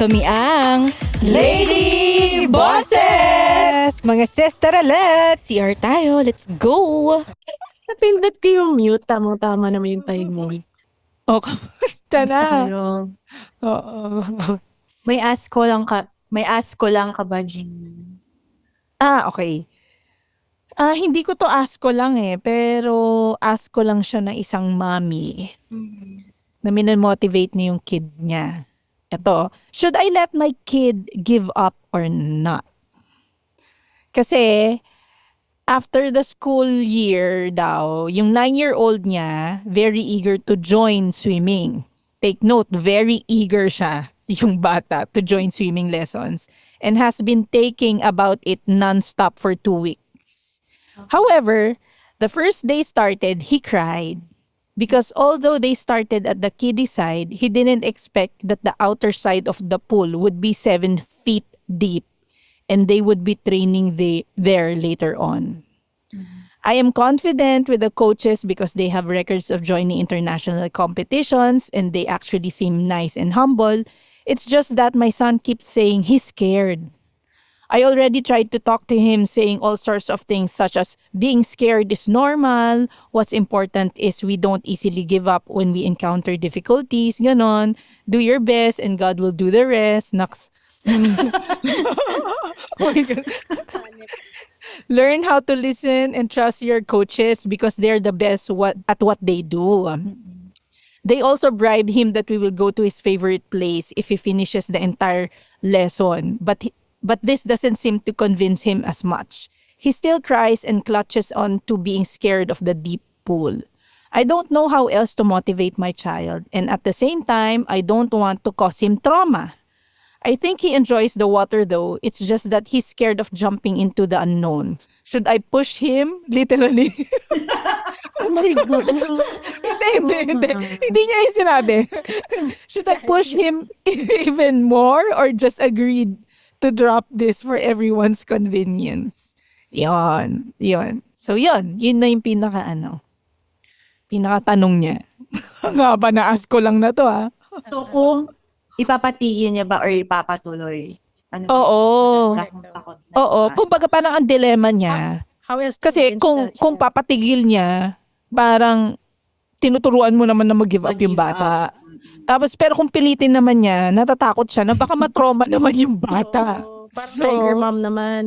Kami ang Lady Bosses! Mga sister-alets! CR tayo, let's go! Napindot ko yung mute. Tamang-tama naman yung timing. O, kamusta na? Oo. May ask ko lang ka, may ask ko lang ka ba, Jean? Ah, okay. Ah, hindi ko to ask ko lang eh, pero ask ko lang siya na isang mommy na minomotivate niya yung kid niya. Ito, should I let my kid give up or not? Kasi, after the school year daw, yung nine-year-old niya, very eager to join swimming. Take note, very eager siya, yung bata, to join swimming lessons and has been taking about it nonstop for two weeks. However, the first day started, he cried. Because although they started at the kiddie side, he didn't expect that the outer side of the pool would be seven feet deep and they would be training the, there later on. I am confident with the coaches because they have records of joining international competitions and they actually seem nice and humble. It's just that my son keeps saying he's scared. I already tried to talk to him saying all sorts of things such as being scared is normal, what's important is we don't easily give up when we encounter difficulties, ganon. Do your best and God will do the rest. Naks. Oh. Learn how to listen and trust your coaches because they're the best what at what they do. They also bribed him that we will go to his favorite place if he finishes the entire lesson. But he- but this doesn't seem to convince him as much. He still cries and clutches on to being scared of the deep pool. I don't know how else to motivate my child, and at the same time, I don't want to cause him trauma. I think he enjoys the water though. It's just that he's scared of jumping into the unknown. Should I push him? Literally. Oh my God. hindi, hindi, oh hindi. Hindi niya yung sinabi. Should I push him even more or just agree to drop this for everyone's convenience? Yon, yon. So yon, yun na yung pinaka ano, pinaka tanong niya. Nga ba na-ask ko lang na to ha? So, kung ipapatigil niya ba or ipapatuloy? Ano Oo. Na. Oo, kumbaga parang ang dilemma niya. How else to Kasi kung the kung papatigil niya, parang tinuturuan mo naman na mag-give up yung Mag-give bata. Tapos pero kung pilitin naman niya, natatakot siya na baka matrauma naman yung bata. Oo, parang So, tiger mom naman.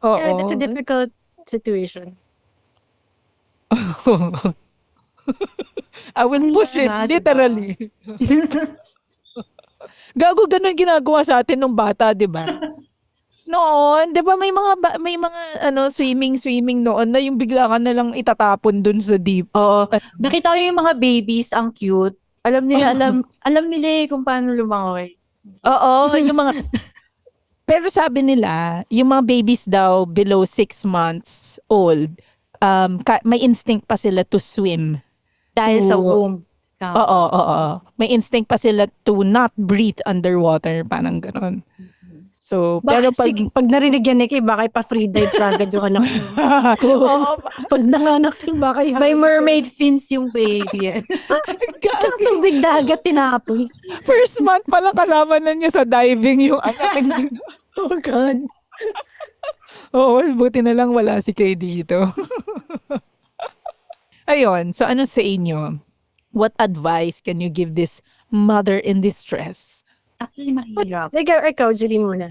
Oo. Yeah, that's a difficult situation. I will push it, literally. Gago ganun ginagawa sa atin nung bata, 'di ba? Noon, 'di ba may mga ba- may mga ano swimming swimming noon na yung bigla ka na lang itatapon dun sa deep. Oo. Nakita ko yung mga babies, ang cute. Alam nila, alam, alam nila eh kung paano lumangoy. Oo, yung mga Pero sabi nila, yung mga babies daw below six months old, um, ka- may instinct pa sila to swim. Dahil sa Oo. womb. Oo, oo, oo. May instinct pa sila to not breathe underwater, parang ganon. So, pero Pero pag... pag, pag narinig yan, Nikki, baka pa-free dive agad yung anak mo. Oo, pag nanganak yung baka May mermaid fins yung baby. Tsaka tubig dagat tinapoy. first month pa lang kasama na niya sa diving yung anak niya. Oh God. Oo, buti na lang wala si Kay dito. Ayun, so ano sa inyo? What advice can you give this mother in distress? Actually, mahirap. Ikaw, ikaw, Jeline muna.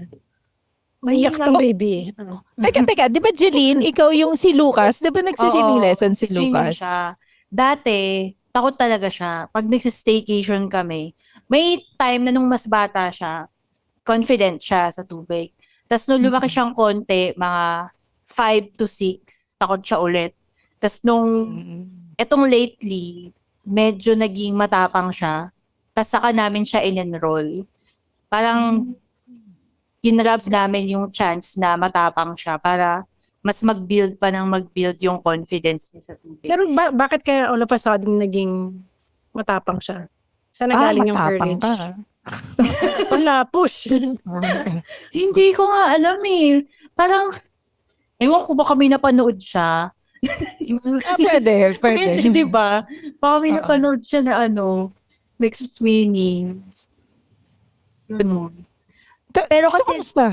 Mahiyak tong baby. Ano? Teka, teka, di ba Jeline, ikaw yung si Lucas, di ba nagsiswimming lesson si Lucas? Siya. Dati, takot talaga siya. Pag nagsistaycation kami, may time na nung mas bata siya, confident siya sa tubig. Tapos nung lumaki siyang konti, mga 5 to 6, takot siya ulit. Tapos nung, etong lately, medyo naging matapang siya. Tapos saka namin siya in-enroll. Parang, ginrab namin yung chance na matapang siya para mas mag-build pa ng mag-build yung confidence niya sa tubig. Pero ba- bakit kaya all of a sudden naging matapang siya? Saan Ah, nagaling yung matapang courage? ka. Wala, push. Hindi ko nga alam eh. Parang, ewan ko ba kami napanood siya. Ah, pwede, pwede. Di ba? Baka may Oo. napanood siya na ano, mixed swimming. Ta- Pero so, kasi- kamusta?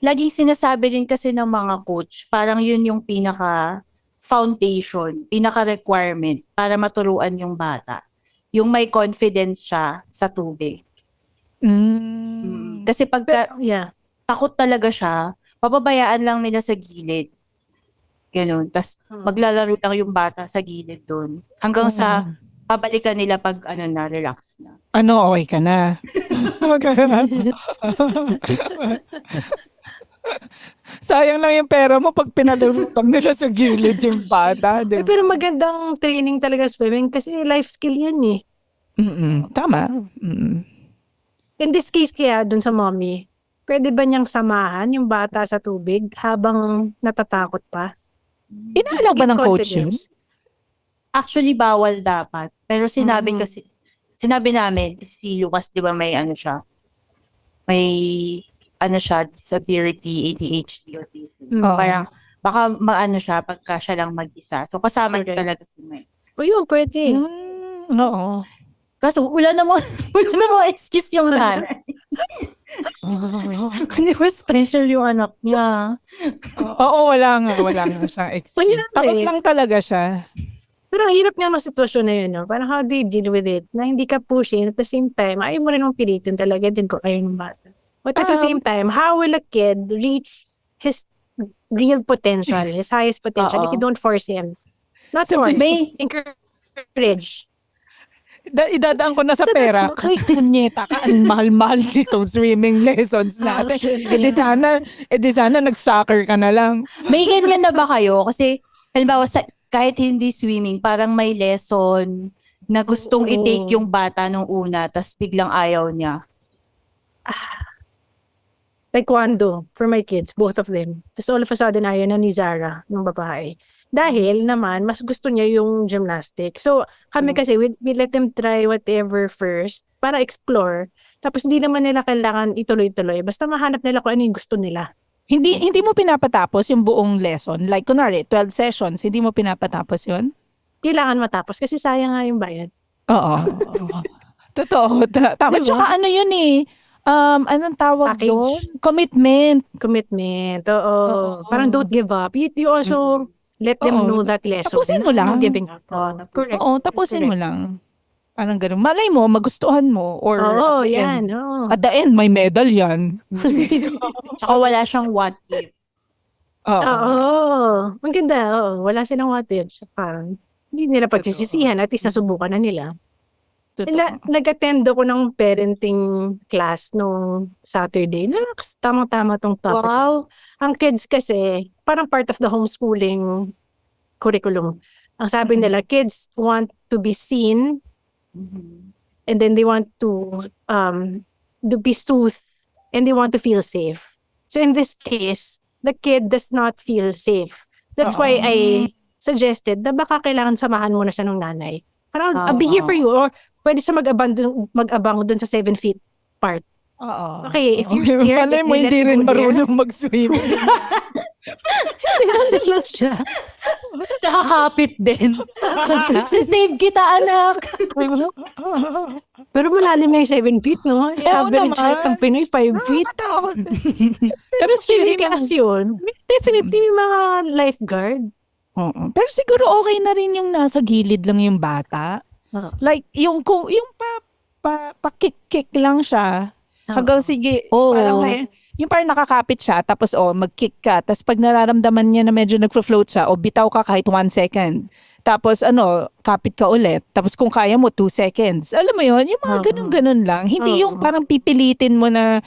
laging sinasabi din kasi ng mga coach, parang yun yung pinaka foundation, pinaka requirement para maturuan yung bata. Yung may confidence siya sa tubig. Mm. Kasi pagka Yeah. takot talaga siya, papabayaan lang nila sa gilid. Ganun. Tapos Hmm. maglalaro lang yung bata sa gilid doon. Hanggang sa pabalikan nila pag ano na, relax na. Ano, okay ka na? Sayang lang yung pera mo pag pinalurutang nila sa gilid yung bata. Eh, Di ba? pero magandang training talaga swimming kasi life skill yan eh. Mm-mm. Tama. Mm-mm. In this case kaya dun sa mommy, pwede ba niyang samahan yung bata sa tubig habang natatakot pa? Inaalok ba ng coach yun? Actually, bawal dapat. Pero sinabi Mm. kasi, sinabi namin, si Lucas, di ba may ano siya, may ano siya, disability, ADHD, autism. Mm. Oo. Parang, baka maano siya pagka siya lang mag-isa. So, kasama Okay. talaga si May. O yun, pwede. Mm, oo. Kaso, wala namang, wala namang excuse yung nanay. Hindi ba special yung anak niya? Oo, wala nga. Wala nga siyang excuse. Takot lang talaga siya. Pero ang hirap nga ng sitwasyon na yun, no? Parang how do you deal with it? Na hindi ka pushing, at the same time, ayaw mo rin mong pilitin talaga din ko ayaw ng bata. But at the Um, same time, how will a kid reach his real potential, his highest potential, if you don't force him? Not So, force, may- encourage. Da- idadaan ko na sa pera. Ay, kunyeta ka. Ang mahal-mahal nitong swimming lessons natin. E di sana, e di sana nag-soccer ka na lang. May ganyan na ba kayo? Kasi, halimbawa, sa, kahit hindi swimming, parang may lesson na gustong Oo. i-take yung bata nung una, tas biglang ayaw niya. Taekwondo for my kids, both of them. Tapos all of a sudden, ayaw na ni Zara, ng babae. Dahil naman, mas gusto niya yung gymnastic. So, kami Mm. kasi, we, we let them try whatever first para explore. Tapos, hindi naman nila kailangan ituloy-tuloy. Basta mahanap nila kung ano yung gusto nila. Hindi hindi mo pinapatapos yung buong lesson. Like, kunwari, 12 sessions, hindi mo pinapatapos yun? Kailangan matapos kasi sayang nga yung bayad. Oo. Totoo. Ta- Tama. Diba? Tsaka ano yun eh. Um, anong tawag Package. doon? Commitment. Commitment. Oo. Oo. Parang don't give up. You, you also let them Oo. know that lesson. Tapusin mo lang. No giving up. Oo, tapusin. Correct. Oo, tapusin mo lang. Parang ganun. Malay mo, magustuhan mo. Or Oo, at the yan. end- Oo. At the end, may medal yan. Tsaka wala siyang what if. Oo. Oo. Ang ganda. Oo. Wala silang what if. Parang, hindi nila pagsisisihan. At least nasubukan na nila. Totoo. La, nag-attend ako ng parenting class nung Saturday. Naks, tamang-tama tong topic. Wow. Ang kids kasi, parang part of the homeschooling curriculum. Ang sabi nila, kids want to be seen and then they want to um to be soothed and they want to feel safe. So in this case, the kid does not feel safe. That's why I suggested na baka kailangan samahan muna siya ng nanay. Parang, I'll be here for you. Or pwede siya mag-abang mag-abang dun sa seven feet part. Oo. Okay, if you're scared, Malay mo, hindi rin marunong mag-swim. Nandun lang siya. Nakakapit din. Sisave kita, anak. Pero malalim na yung seven feet, no? Oo average naman. height ng Pinoy, five feet. Nakakatakot. Pero scary kasi yun. Definitely yung mga lifeguard. Oo. Pero siguro okay na rin yung nasa gilid lang yung bata. Oo. Like, yung, kung, yung pa, pa, pa-kick-kick lang siya. Hanggang sige, Oo. parang may, yung parang nakakapit siya, tapos oh, mag-kick ka. Tapos pag nararamdaman niya na medyo nagflo-float siya, o bitaw ka kahit one second. Tapos ano, kapit ka ulit. Tapos kung kaya mo, two seconds. Alam mo yun, yung mga Oo. ganun-ganun lang. Hindi yung parang pipilitin mo na,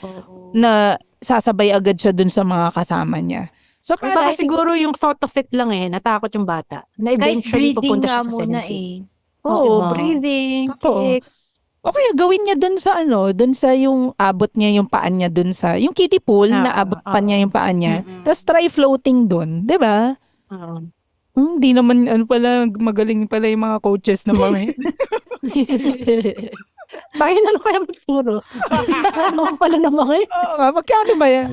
na sasabay agad siya dun sa mga kasama niya. So Baka parang, siguro yung thought of it lang eh, natakot yung bata. Na eventually breathing pupunta siya sa muna seven feet. eh. Oo, Oo. breathing, Totoo. kicks. O kaya gawin niya dun sa ano, dun sa yung abot niya yung paan niya dun sa, yung kiddie pool, Ah, na abot ah, pa niya yung paan niya. Mm-mm. Tapos try floating dun, di ba? Oo. Hmm, di naman, ano pala, magaling pala yung mga coaches na mga Bakit ano kaya magturo? ano pala naman kayo? Oo nga, magkano ba yan?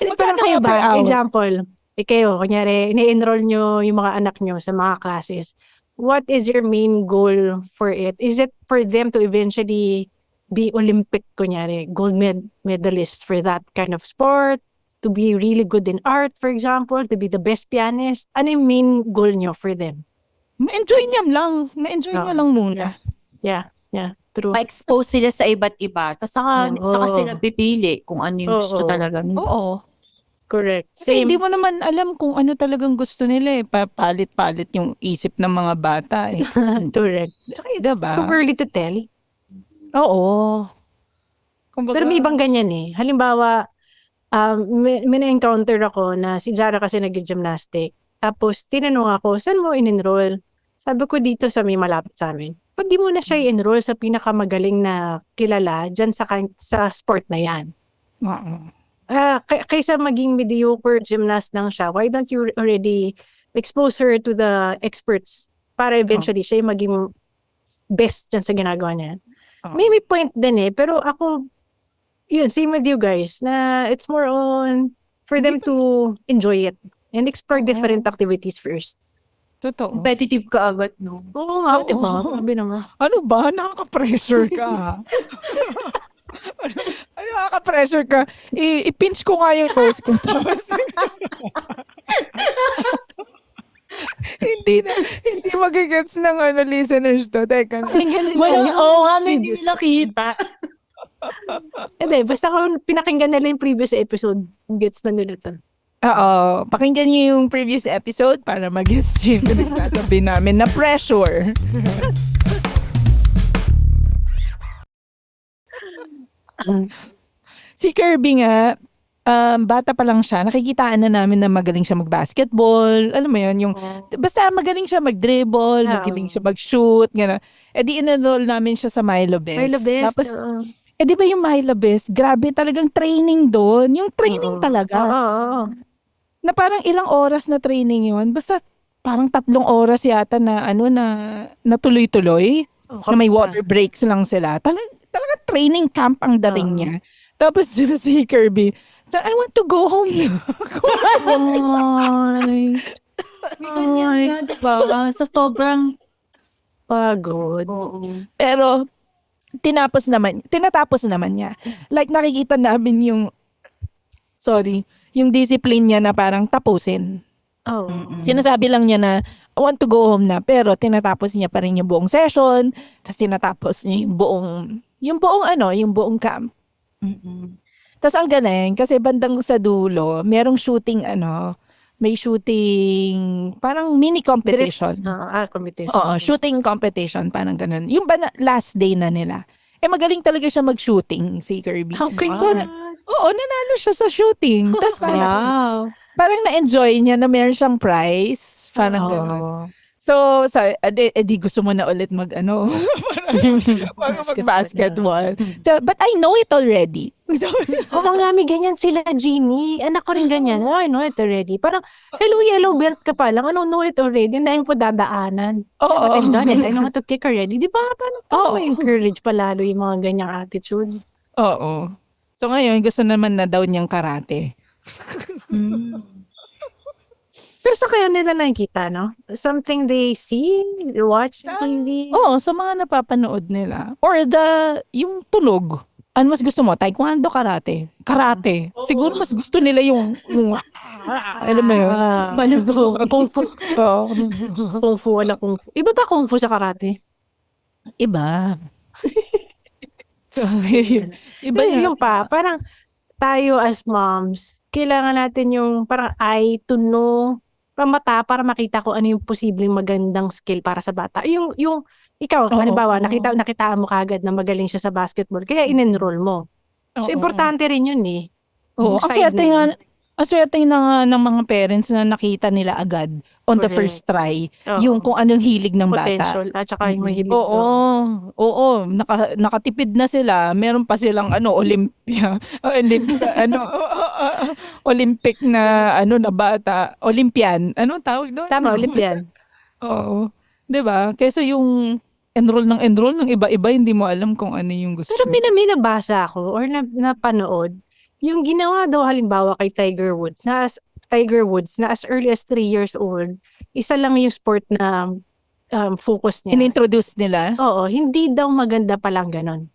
Pero Magkano kayo ba? Example, eh kayo, kunyari, ini-enroll nyo yung mga anak nyo sa mga classes. What is your main goal for it? Is it for them to eventually be Olympic, kunyari, gold med- medalist for that kind of sport, to be really good in art, for example, to be the best pianist. Ano yung main goal nyo for them? Na-enjoy niya lang. Na-enjoy niya Oo. lang muna. Yeah, yeah, true. Ma-expose sila sa iba't iba. Tapos saka, Oo. saka sila pipili kung ano yung gusto Oo. talaga nila. Oo. Correct. Kasi Same. hindi mo naman alam kung ano talagang gusto nila eh. Papalit-palit yung isip ng mga bata eh. Correct. diba? Too early to tell. Oo. Kumbaga, Pero may ibang ganyan eh. Halimbawa, um, may, may na-encounter ako na si Zara kasi nag-gymnastic. Tapos, tinanong ako, saan mo in-enroll? Sabi ko dito sa may malapit sa amin. Pag di mo na siya i-enroll sa pinakamagaling na kilala dyan sa, sa sport na yan. Oo. Ah, kay- kaysa maging mediocre gymnast lang siya, why don't you already expose her to the experts para eventually siya yung maging best dyan sa ginagawa niya. Oo. May, may point din eh, pero ako, yun, same with you guys, na it's more on for them to enjoy it and explore different activities first. Totoo. Competitive ka agad, no? Oo nga, Oo. di ba? Sabi naman. Ano ba? Nakaka-pressure ka. ano, ano nakaka-pressure ka? I- i-pinch ko nga yung nose ko. Tapos, hindi na, hindi magigets ng ano, listeners to. Teka. Wala, oo nga, na hindi nila kita. Hindi, basta kung pinakinggan nila yung previous episode, gets na nila to. Oo. Pakinggan niyo yung previous episode para mag-guess yung pinagsasabi namin na pressure. si Kirby nga, um, bata pa lang siya, nakikitaan na namin na magaling siya mag-basketball. Alam mo yun, yung, basta magaling siya mag-dribble, Oo. magaling siya mag-shoot, gano'n. E di in-enroll namin siya sa Milo Best. Milo Best. Tapos, oo. eh di ba yung Milo Best, grabe talagang training doon. Yung training Oo. talaga oo. na parang ilang oras na training yon basta parang tatlong oras yata na ano na natuloy-tuloy Oh, na may water breaks lang sila Talag, talaga training camp ang dating Oo. niya tapos si Kirby I want to go home na." Ay, May ganyan Ay. nga, diba? Sa sobrang, pagod. oo. pero tinapos naman tinatapos naman niya like nakikita namin yung sorry yung discipline niya na parang tapusin Oh. Sinasabi lang niya na, I want to go home na, pero tinatapos niya pa rin yung buong session, tapos tinatapos niya yung buong, yung buong ano, yung buong camp. Mm-mm. Tapos ang galing, kasi bandang sa dulo, merong shooting ano, may shooting, parang mini competition. Ah, ah, competition. Oo, shooting competition, parang ganun. Yung ba na- last day na nila. Eh magaling talaga siya mag-shooting, si Kirby. Okay. So, na- oo, nanalo siya sa shooting. Tapos parang, Wow. parang na-enjoy niya na meron siyang prize. Parang ganun. So, sa, edi, edi gusto mo na ulit mag, ano, parang mag-basketball. So, but I know it already. So, nga, may ganyan sila, Jeannie. Anak ko rin ganyan. Oh, I know it already. Parang, hello, yellow belt ka pa lang. Ano, know it already. Ang dahil po dadaanan. Oo. But I've done it. I know how to kick already. Di ba? Parang, Oo. oh. encourage palalo yung mga ganyang attitude. oo. So, ngayon, gusto naman na daw niyang karate. Mm. Pero sa kaya nila nakikita, no? Something they see, they watch sa TV. Oo, sa mga napapanood nila. Or the, yung tunog. Ano mas gusto mo? Taekwondo, karate? Karate. Siguro mas gusto nila yung, yung alam mo yun? Ah, Malubog. kung fu. Kung fu, wala kung fu. Iba ba kung fu sa karate? Iba. Iba yun. yung pa, parang tayo as moms, kailangan natin yung parang eye to know, parang mata para makita ko ano yung posibleng magandang skill para sa bata. Yung, yung, ikaw, Oo. halimbawa, nakita, nakita mo kagad na magaling siya sa basketball, kaya in-enroll mo. So, Oo. importante rin yun eh. Oo, Yung ang ang swerte na nga ng mga parents na nakita nila agad on the Correct. first try Oo. yung kung anong hilig ng bata. Potential. At saka yung mahilig. Oo, oo, naka, nakatipid na sila. Meron pa silang ano, Olympia, Olympia ano, Olympic na ano na bata, Olympian. Ano tawag doon? Tama, Olympian. Oo. 'Di ba? Kaysa yung enroll ng enroll ng iba-iba, hindi mo alam kung ano yung gusto. Pero may, na- may nabasa ako or na, napanood, yung ginawa daw halimbawa kay Tiger Woods, na as, Tiger Woods, na as early as 3 years old, isa lang yung sport na um, focus niya. Inintroduce nila. Oo, hindi daw maganda palang ganon.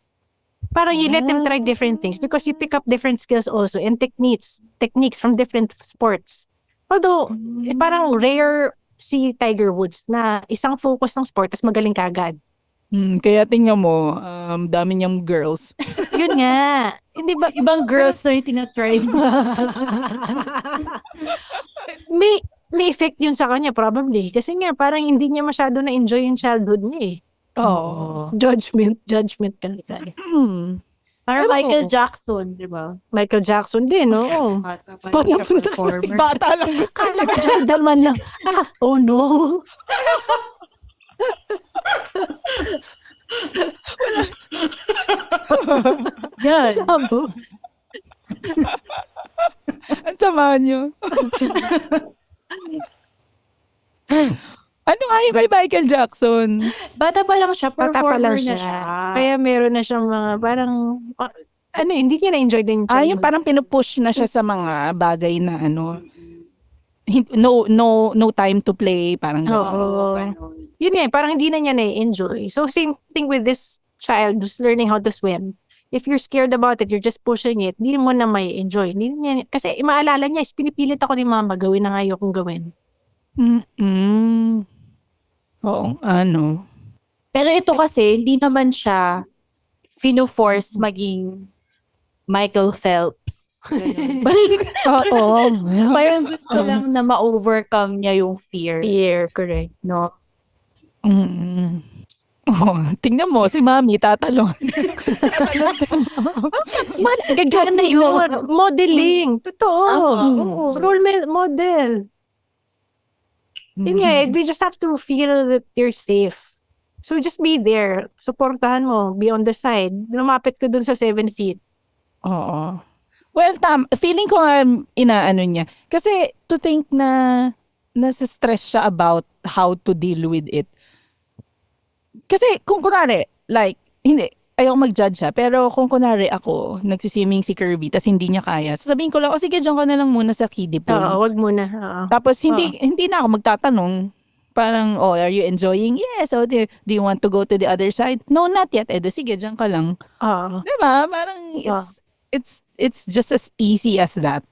Parang you let them try different things because you pick up different skills also and techniques, techniques from different sports. Although, eh, parang rare si Tiger Woods na isang focus ng sport tas magaling kagad. Hmm, kaya tingnan mo, um, dami niyang girls. Yun nga. Hindi ba, Ibang girls na yung tinatry. may, may effect yun sa kanya probably. Kasi nga, parang hindi niya masyado na-enjoy yung childhood niya eh. Oo. Judgment, judgment talaga. eh. Hmm. Parang Ewan Michael ko. Jackson, di ba? Michael Jackson din, oo. Bata pa Parang- siya performer. Bata lang gusto. Kala ko Jordan man lang. Ah, oh no. Yan. Abo. Ang sama niyo. ano nga yung kay Michael Jackson? Bata pa lang siya, Bata performer pa lang na siya. siya. Kaya meron na siyang mga parang ah, ano, hindi niya na-enjoy din Ah, yung parang pinupush na siya sa mga bagay na ano, hin- no no no time to play parang Oo. ganun. Yun nga, parang hindi na niya na-enjoy. So, same thing with this child who's learning how to swim. If you're scared about it, you're just pushing it, hindi mo na may enjoy. Hindi niya, kasi maalala niya, is pinipilit ako ni mama, gawin na nga ayokong gawin. Mm. Oo, ano. Pero ito kasi, hindi naman siya fino-force maging Michael Phelps. Oo. Parang gusto lang na ma-overcome niya yung fear. Fear, correct. No? Mm. Oh, tingnan mo si Mami tatalon. Man, gagana na yun. Modeling. Totoo. Oo. Role mo- model. Yun nga, eh, they just have to feel that you're safe. So just be there. Supportahan mo. Be on the side. Lumapit ka dun sa seven feet. Oo. Well, tam, feeling ko nga inaano niya. Kasi to think na nasa-stress siya about how to deal with it. Kasi kung kunwari, like, hindi, ayaw mag-judge siya. Pero kung kunwari ako, nagsiswimming si Kirby, tas hindi niya kaya, sasabihin ko lang, o sige, dyan ka na lang muna sa kiddie pool. Oo, wag muna. Oo. Tapos hindi hindi na ako magtatanong. Parang, oh, are you enjoying? Yes. Oh, do, do you want to go to the other side? No, not yet. Edo, sige, dyan ka lang. Oo. Di ba? Parang it's, it's, it's just as easy as that.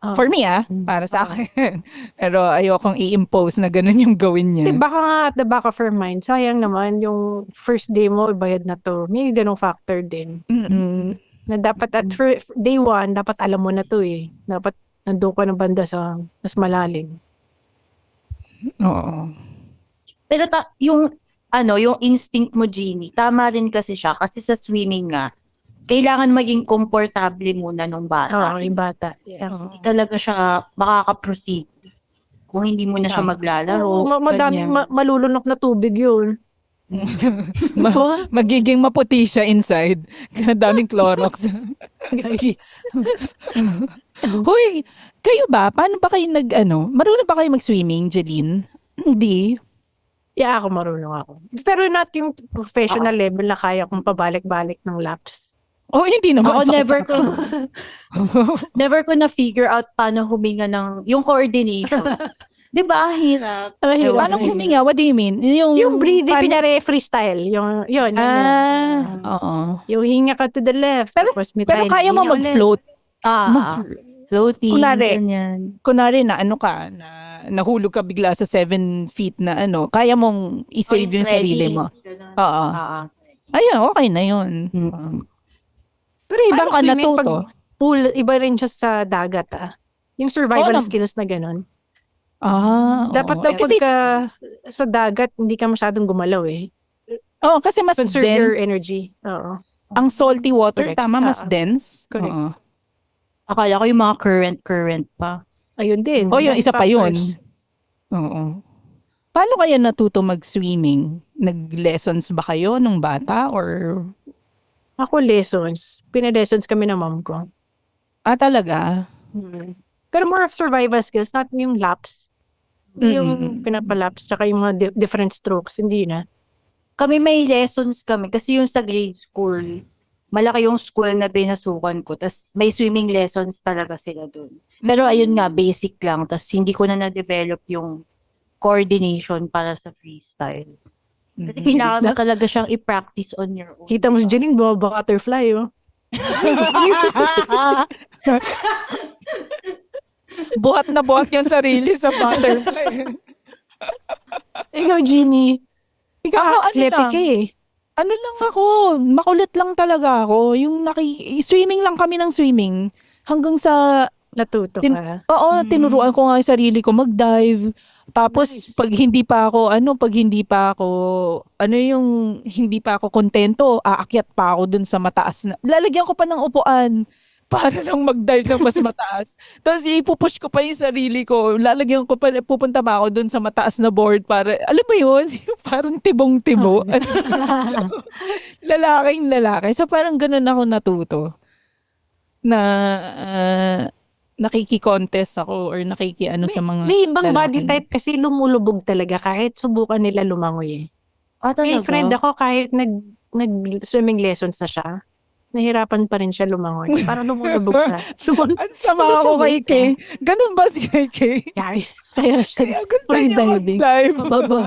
Oo. For me, ah. Para sa akin. Pero ayokong i-impose na ganun yung gawin niya. Kasi baka nga at the back of her mind, sayang naman yung first day mo, ibayad na to. May ganong factor din. Mm-mm. Na dapat at fir- day one, dapat alam mo na to eh. Dapat nandun ka ng banda sa mas malalim. Oo. Pero ta- yung ano, yung instinct mo, Jeannie, tama rin kasi siya. Kasi sa swimming nga, kailangan maging komportable muna nung bata. Oo, yung bata. Yeah. Hindi talaga siya makaka-proceed kung hindi mo na siya maglalaro. Ma- ganyan. ma- malulunok na tubig yun. Ma- magiging maputi siya inside. Daming Clorox. Hoy, kayo ba? Paano ba kayo nag, ano? Marunong ba kayo mag-swimming, Jeline? Hindi. Yeah, ako marunong ako. Pero not yung professional level na kaya kong pabalik-balik ng laps. Oh, hindi naman. Ako Sakit never ko never ko na figure out paano huminga ng yung coordination. 'Di ba? Hirap. Ay, Ewan Paano huminga? What do you mean? Yung, Yung breathing, paano- kunyari freestyle. Yung, yun. yun, yun. Ah, oo. Yung hinga ka to the left. Pero- tapos may Pero kaya mo mag-float. Ah, Mag- floating. Kunwari, ganyan. Kunwari na ano ka, na nahulog ka bigla sa seven feet na ano, kaya mong i-save yung Ready. sarili mo. Oo. Ah, ah. Ayun, okay na yun. Mm. Pero ibang swimming natuto? pag pool, iba rin siya sa dagat ah. Yung survival Oo, nam- skills na ganun. Ah, Dapat oo. daw Eh, kasi, pagka sa dagat, hindi ka masyadong gumalaw eh. oh, kasi mas Conserve dense. your energy. Oo. Ang salty water, Correct. tama, mas Oo. dense. Correct. Oo. Akala ko yung mga current-current pa. Ayun din. Oh, yun, isa pa yun. Oo. Paano kaya natuto mag-swimming? Nag-lessons ba kayo nung bata or Ako lessons. Pina-lessons kami ng mom ko. ah talaga? Hmm. Pero more of survival skills, not yung laps. Hindi yung pinapalaps, tsaka yung mga di- different strokes, hindi na. Kami may lessons kami kasi yung sa grade school, malaki yung school na binasukan ko. Tapos may swimming lessons talaga sila dun. Pero ayun nga, basic lang. Tapos hindi ko na na-develop yung coordination para sa freestyle. Kasi kailangan mo talaga siyang i-practice on your own. Kita mo si Jeline, butterfly, oh. buhat na buhat yung sarili sa butterfly. Ikaw, Jeannie. Ikaw, Ako, ano athletic lang? ka eh. ano lang ako, makulit lang talaga ako. Yung naki, swimming lang kami ng swimming. Hanggang sa, Natuto Tin- ka. oo, tinuruan ko nga yung sarili ko mag-dive. Tapos, Nice. pag hindi pa ako, ano, pag hindi pa ako, ano yung, hindi pa ako kontento, aakyat pa ako dun sa mataas na, lalagyan ko pa ng upuan para lang mag-dive ng mas mataas. Tapos ipupush ko pa yung sarili ko. Lalagyan ko pa, pupunta pa ako dun sa mataas na board para, alam mo yun, parang tibong-tibo. Lalaking lalaki. So parang ganun ako natuto. Na ah, nakiki-contest ako or nakiki-ano sa mga May ibang body type kasi lumulubog talaga kahit subukan nila lumangoy eh. Ah, May friend ako kahit nag nag swimming lessons na siya. Nahirapan pa rin siya lumangoy. Parang lumulubog siya. Lumul- Ang sama Ano ako kay Kay. Ganun ba si Kay Kay? Kaya, kaya siya Kaya gusto niya diving. mag-dive. Pababa.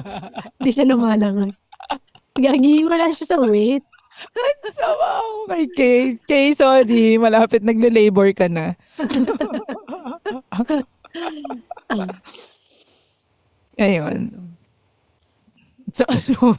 Hindi siya lumalangoy. Gagi, wala siya sa weight. Ang sama ako kay Kay. Kay, sorry. Malapit nagle-labor ka na. Ayun. So, ano,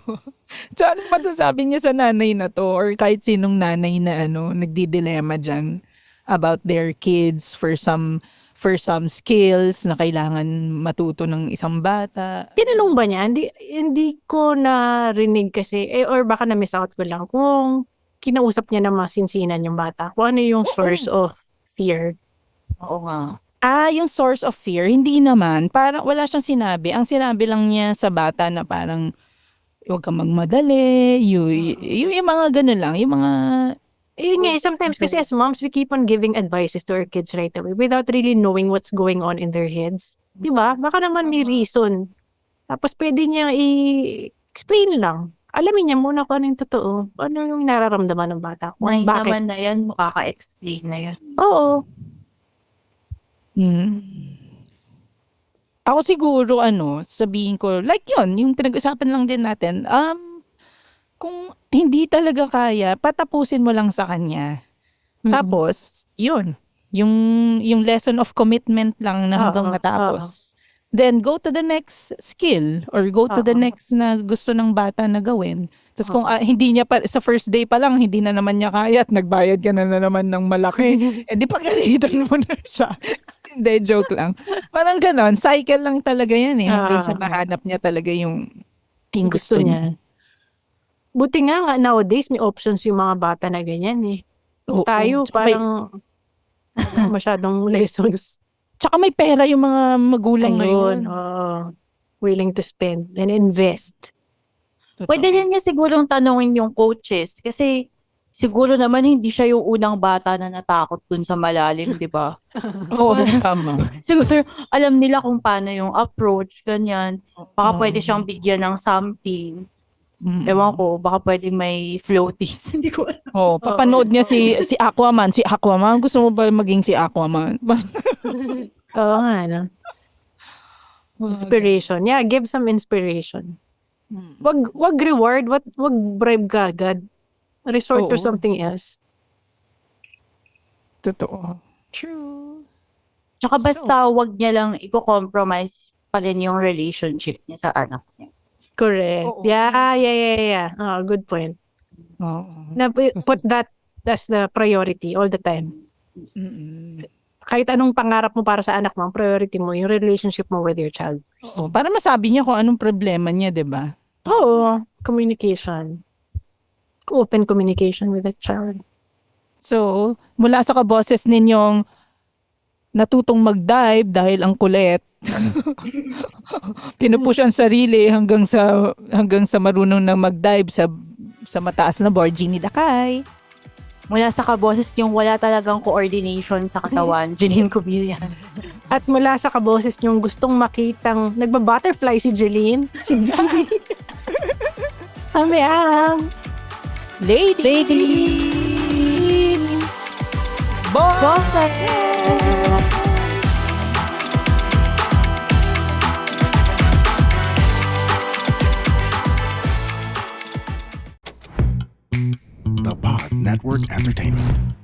so, anong masasabi niya sa nanay na to or kahit sinong nanay na ano, nagdi-dilemma dyan about their kids for some for some skills na kailangan matuto ng isang bata. Tinanong ba niya? Hindi, hindi ko narinig kasi, eh, or baka na-miss out ko lang kung kinausap niya na masinsinan yung bata. Kung ano yung source of fear. Oo nga. Ah, yung source of fear, hindi naman. Parang wala siyang sinabi. Ang sinabi lang niya sa bata na parang huwag kang magmadali, yung, yung, yung mga ganun lang, yung mga Yun nga, eh, sometimes kasi as moms, we keep on giving advices to our kids right away without really knowing what's going on in their heads. Di ba? Baka naman may reason. Tapos pwede niya i-explain lang. Alamin niya muna kung ano yung totoo. Ano yung nararamdaman ng bata. Kung May bakit. naman na yan, makaka-explain na yan. Oo. Mm. Ako siguro, ano, sabihin ko, like yun, yung pinag-usapan lang din natin, um, kung hindi talaga kaya, patapusin mo lang sa kanya. Mhm. Tapos, yun, yung, yung lesson of commitment lang na hanggang Oo, matapos. Then, go to the next skill or go to the Oo. next na gusto ng bata na gawin. Tapos kung ah, hindi niya pa, sa first day pa lang, hindi na naman niya kaya at nagbayad ka na, na naman ng malaki, eh di pagalitan mo na siya. Hindi, joke lang. Parang ganon, cycle lang talaga yan eh. Hanggang sa Ah. mahanap niya talaga yung, yung gusto niya. Buti nga nga nowadays may options yung mga bata na ganyan eh. Oo. Tayo Tsaka may- parang masyadong lessons. Tsaka may pera yung mga magulang ngayon. Ayun, oo. willing to spend and invest. Totoo. Pwede rin niya sigurong tanongin yung coaches kasi siguro naman hindi siya yung unang bata na natakot dun sa malalim, di ba? Oo, tama. Siguro alam nila kung paano yung approach, ganyan. Baka Oo. pwede siyang bigyan ng something. Mm. Ewan ko, baka pwede may floaties. Hindi ko alam. Oh, papanood niya si si Aquaman, si Aquaman. Gusto mo ba maging si Aquaman? Oo nga, no? Inspiration. Yeah, give some inspiration. Mm. Wag, wag reward, wag, wag bribe ka agad. Resort to Oo. something else. Totoo. True. Tsaka basta wag niya lang i-compromise pa rin yung relationship niya sa anak niya. Correct. Oo. Yeah, yeah, yeah, yeah. Oh, good point. Oo. Na put that as the priority all the time. Mm-mm. Kahit anong pangarap mo para sa anak mo, ang priority mo, yung relationship mo with your child. Oo, para masabi niya kung anong problema niya, 'di ba? Oo, communication. Open communication with the child. So, mula sa kaboses ninyong natutong mag-dive dahil ang kulit. Pinupush ang sarili hanggang sa hanggang sa marunong na mag-dive sa sa mataas na board, Jeannie Dakay. Mula sa kaboses yung wala talagang coordination sa katawan, Janine Cubillas. At mula sa kaboses niyong gustong makitang nagba-butterfly si Jeline, si. Kami ang Lady! Lady! The Pod Network Entertainment.